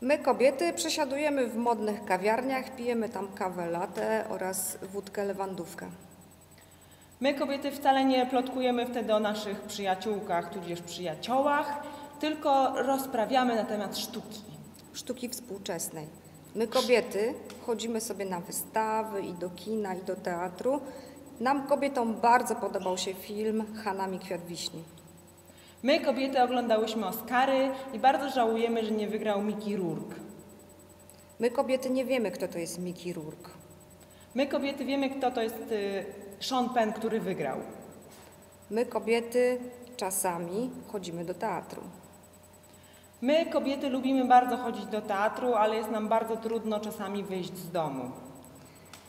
My, kobiety, przesiadujemy w modnych kawiarniach, pijemy tam kawę latte oraz wódkę lewandówkę. My, kobiety, wcale nie plotkujemy wtedy o naszych przyjaciółkach, tudzież przyjaciołach, tylko rozprawiamy na temat sztuki. Sztuki współczesnej. My, kobiety, chodzimy sobie na wystawy i do kina, i do teatru. Nam, kobietom, bardzo podobał się film Hanami Kwiat Wiśni. My, kobiety, oglądałyśmy Oscary i bardzo żałujemy, że nie wygrał Mickey Rourke. My, kobiety, nie wiemy, kto to jest Mickey Rourke. My, kobiety, wiemy, kto to jest y, Sean Penn, który wygrał. My, kobiety, czasami chodzimy do teatru. My, kobiety, lubimy bardzo chodzić do teatru, ale jest nam bardzo trudno czasami wyjść z domu.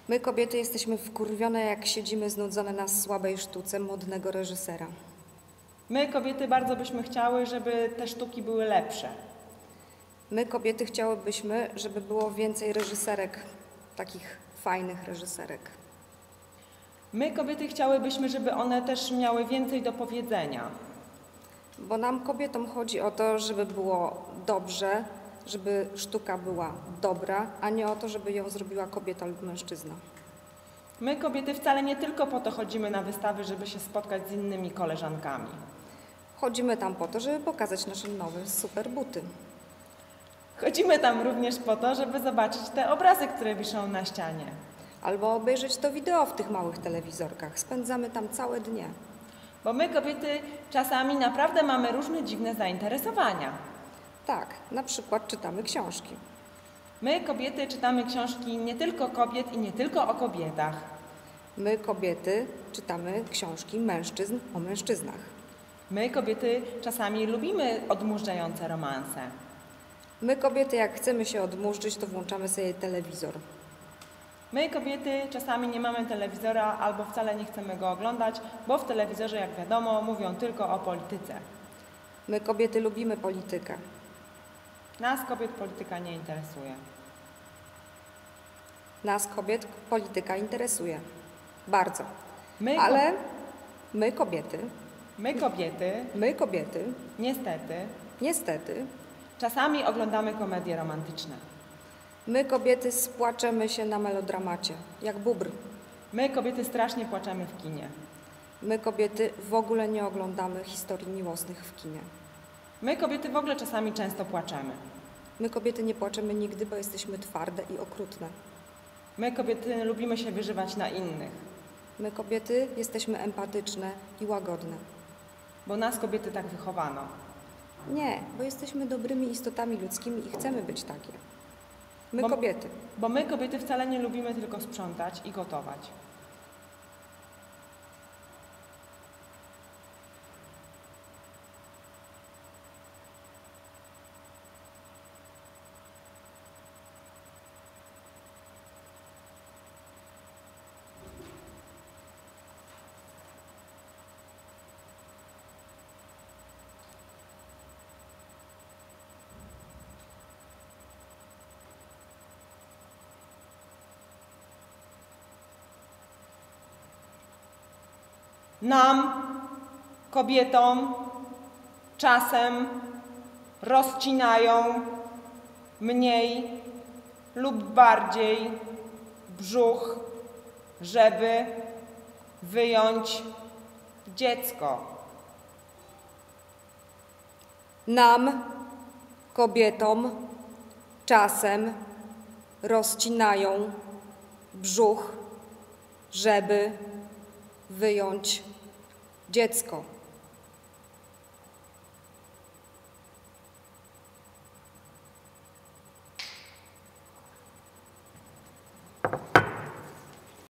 My, kobiety, jesteśmy wkurwione, jak siedzimy znudzone na słabej sztuce modnego reżysera. My, kobiety, bardzo byśmy chciały, żeby te sztuki były lepsze. My, kobiety, chciałybyśmy, żeby było więcej reżyserek, takich fajnych reżyserek. My, kobiety, chciałybyśmy, żeby one też miały więcej do powiedzenia. Bo nam, kobietom, chodzi o to, żeby było dobrze, żeby sztuka była dobra, a nie o to, żeby ją zrobiła kobieta lub mężczyzna. My, kobiety, wcale nie tylko po to chodzimy na wystawy, żeby się spotkać z innymi koleżankami. Chodzimy tam po to, żeby pokazać nasze nowe super buty. Chodzimy tam również po to, żeby zobaczyć te obrazy, które wiszą na ścianie. Albo obejrzeć to wideo w tych małych telewizorkach. Spędzamy tam całe dnie. Bo my, kobiety, czasami naprawdę mamy różne dziwne zainteresowania. Tak, na przykład czytamy książki. My, kobiety, czytamy książki nie tylko kobiet i nie tylko o kobietach. My, kobiety, czytamy książki mężczyzn o mężczyznach. My, kobiety, czasami lubimy odmurzające romanse. My, kobiety, jak chcemy się odmurzyć, to włączamy sobie telewizor. My, kobiety, czasami nie mamy telewizora albo wcale nie chcemy go oglądać, bo w telewizorze, jak wiadomo, mówią tylko o polityce. My, kobiety, lubimy politykę. Nas, kobiet, polityka nie interesuje. Nas, kobiet, polityka interesuje. Bardzo. My, Ale my, kobiety, my, kobiety, my, kobiety, niestety, niestety, czasami oglądamy komedie romantyczne. my, kobiety, spłaczemy się na melodramacie, jak bubr. My, kobiety, strasznie płaczemy w kinie. My, kobiety, w ogóle nie oglądamy historii miłosnych w kinie. My, kobiety, w ogóle czasami często płaczemy. My, kobiety, nie płaczemy nigdy, bo jesteśmy twarde i okrutne. My, kobiety, lubimy się wyżywać na innych, My, kobiety, jesteśmy empatyczne i łagodne. Bo nas, kobiety, tak wychowano. Nie, bo jesteśmy dobrymi istotami ludzkimi i chcemy być takie. My, Bo- kobiety. Bo my, kobiety, wcale nie lubimy tylko sprzątać i gotować. Nam, kobietom, czasem rozcinają mniej lub bardziej brzuch, żeby wyjąć dziecko. Nam, kobietom, czasem rozcinają brzuch, żeby wyjąć dziecko.